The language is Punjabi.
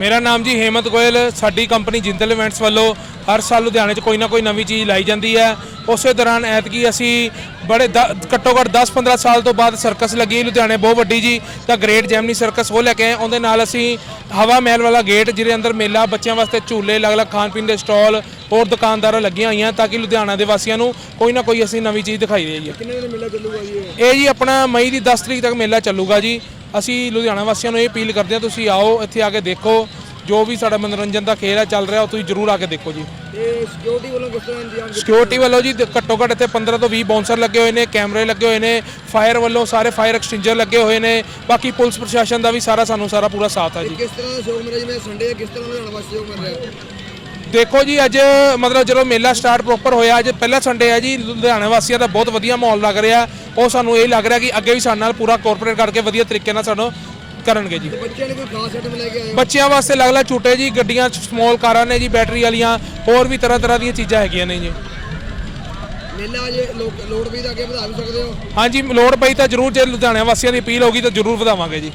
ਮੇਰਾ ਨਾਮ ਜੀ ਹੇਮੰਤ ਗੋਇਲ, ਸਾਡੀ ਕੰਪਨੀ ਜਿੰਦਲ ਇਵੈਂਟਸ ਵੱਲੋਂ ਹਰ ਸਾਲ ਲੁਧਿਆਣੇ 'ਚ ਕੋਈ ਨਾ ਕੋਈ ਨਵੀਂ ਚੀਜ਼ ਲਾਈ ਜਾਂਦੀ ਹੈ। ਉਸੇ ਦੌਰਾਨ ਐਤਕੀ ਅਸੀਂ ਬੜੇ ਘੱਟੋ ਘੱਟ 10-15 ਸਾਲ ਤੋਂ ਬਾਅਦ ਸਰਕਸ ਲੱਗੀ ਲੁਧਿਆਣੇ ਬਹੁਤ ਵੱਡੀ ਜੀ ਤਾਂ ਗ੍ਰੇਟ ਜੈਮਨੀ ਸਰਕਸ ਉਹ ਲੈ ਕੇ ਆਏ ਉਹਦੇ ਨਾਲ ਅਸੀਂ ਹਵਾ ਮਹਿਲ ਵਾਲਾ ਗੇਟ ਜਿਹਦੇ ਅੰਦਰ ਮੇਲਾ ਬੱਚਿਆਂ ਵਾਸਤੇ ਝੂਲੇ ਅਲੱਗ-ਅਲੱਗ ਖਾਣ ਪੀਣ ਦੇ ਸਟਾਲ ਹੋਰ ਦੁਕਾਨਦਾਰਾਂ ਲੱਗੀਆਂ ਹੋਈਆਂ ਤਾਂ ਕਿ ਲੁਧਿਆਣਾ ਦੇ ਵਾਸੀਆਂ ਨੂੰ ਕੋਈ ਨਾ ਕੋਈ ਅਸੀਂ ਨਵੀਂ ਚੀਜ਼ ਦਿਖਾਈ ਦੇਈਏ ਕਿੰਨੇ ਦਿਨ ਮੇਲਾ ਚੱਲੂਗਾ ਜੀ ਇਹ? ਇਹ ਜੀ ਆਪਣਾ ਮਈ ਦੀ 10 ਤਰੀਕ ਤੱਕ ਮੇਲਾ ਚੱਲੂਗਾ ਜੀ। ਅਸੀਂ ਲੁਧਿਆਣਾ ਵਾਸੀਆਂ ਨੂੰ ਇਹ ਅਪੀਲ ਕਰਦੇ ਹਾਂ ਤੁਸੀਂ ਆਓ ਇੱਥੇ ਆ ਕੇ ਦੇਖੋ। ਜੋ ਵੀ ਸਾਡਾ ਮਨੋਰੰਜਨ ਦਾ ਖੇਲ ਹੈ ਚੱਲ ਰਿਹਾ ਉਹ ਤੁਸੀਂ ਜਰੂਰ ਆ ਕੇ ਦੇਖੋ ਜੀ। ਤੇ ਸਿਕਿਉਰਿਟੀ ਵੱਲੋਂ ਕਿਸ ਤਰ੍ਹਾਂ ਇੰਤਜ਼ਾਮ ਕੀਤਾ ਸਿਕਿਉਰਿਟੀ ਵੱਲੋਂ ਜੀ ਘੱਟੋ ਘੱਟ ਇੱਥੇ 15 ਤੋਂ 20 ਬਾਉਂਸਰ ਲੱਗੇ ਹੋਏ ਨੇ ਕੈਮਰੇ ਲੱਗੇ ਹੋਏ ਨੇ ਫਾਇਰ ਵੱਲੋਂ ਸਾਰੇ ਫਾਇਰ ਐਕਸਟਿੰਜਰ ਲੱਗੇ ਹੋਏ ਨੇ ਬਾਕੀ ਪੁਲਿਸ ਪ੍ਰਸ਼ਾਸਨ ਦਾ ਵੀ ਸਾਰਾ ਸਾਨੂੰ ਸਾਰਾ ਪੂਰਾ ਸਾਥ ਹੈ ਜੀ। ਕਿਸ ਤਰ੍ਹਾਂ ਦਾ ਸ਼ੋਅ ਮਿਲ ਰਿਹਾ ਜਿਵੇਂ ਸੰਡੇ ਕਿਸ ਤਰ੍ਹਾਂ ਦਾ ਵਾਸਤੇ ਸ਼ੋਅ ਮਿਲ ਰਿਹਾ? ਦੇਖੋ ਜੀ ਅੱਜ ਮਤਲਬ ਜਦੋਂ ਮੇਲਾ ਸਟਾਰਟ ਪ੍ਰੋਪਰ ਹੋਇਆ ਅੱਜ ਪਹਿਲਾ ਸੰਡੇ ਹੈ ਜੀ ਲੁਧਿਆਣਾ ਵਾਸੀਆਂ ਦਾ ਬਹੁਤ ਵਧੀਆ ਮਾਹੌਲ ਲੱਗ ਰਿਹਾ। ਉਹ ਸਾਨੂੰ ਇਹ ਲੱਗ ਰਿਹਾ ਕਿ ਅੱਗੇ ਵੀ ਸਾਡੇ ਨਾਲ ਪੂਰਾ ਕੋਆਪਰੇਟ ਕਰਕੇ ਵਧੀਆ ਤਰੀਕੇ ਨਾਲ ਸਾਨੂੰ ਕਰਨਗੇ ਜੀ। ਬੱਚਿਆਂ ਨੇ ਕੋਈ ਖਾਸ ਆਈਟਮ ਲੈ ਕੇ ਆਏ? ਬੱਚਿਆਂ ਵਾਸਤੇ ਅਲੱਗ-ਅਲੱਗ ਝੂਟੇ ਜੀ ਗੱਡੀਆਂ ਸਮਾਲ ਕਾਰਾਂ ਨੇ ਜੀ ਬੈਟਰੀ ਵਾਲੀਆਂ ਹੋਰ ਵੀ ਤਰ੍ਹਾਂ ਤਰ੍ਹਾਂ ਦੀਆਂ ਚੀਜ਼ਾਂ ਹੈਗੀਆਂ ਨੇ ਜੀ। ਮੇਲਾ ਜੇ ਲੋਡ ਵੀ ਤਾਂ ਅੱਗੇ ਵਧਾ ਵੀ ਸਕਦੇ ਹੋ? ਹਾਂਜੀ ਲੋੜ ਪਈ ਤਾਂ ਜਰੂਰ ਜੇ ਲੁਧਿਆਣਾ ਵਾਸੀਆਂ ਦੀ ਅਪੀਲ ਹੋਗੀ ਤਾਂ ਜਰੂਰ ਵਧਾਵਾਂਗੇ ਜੀ।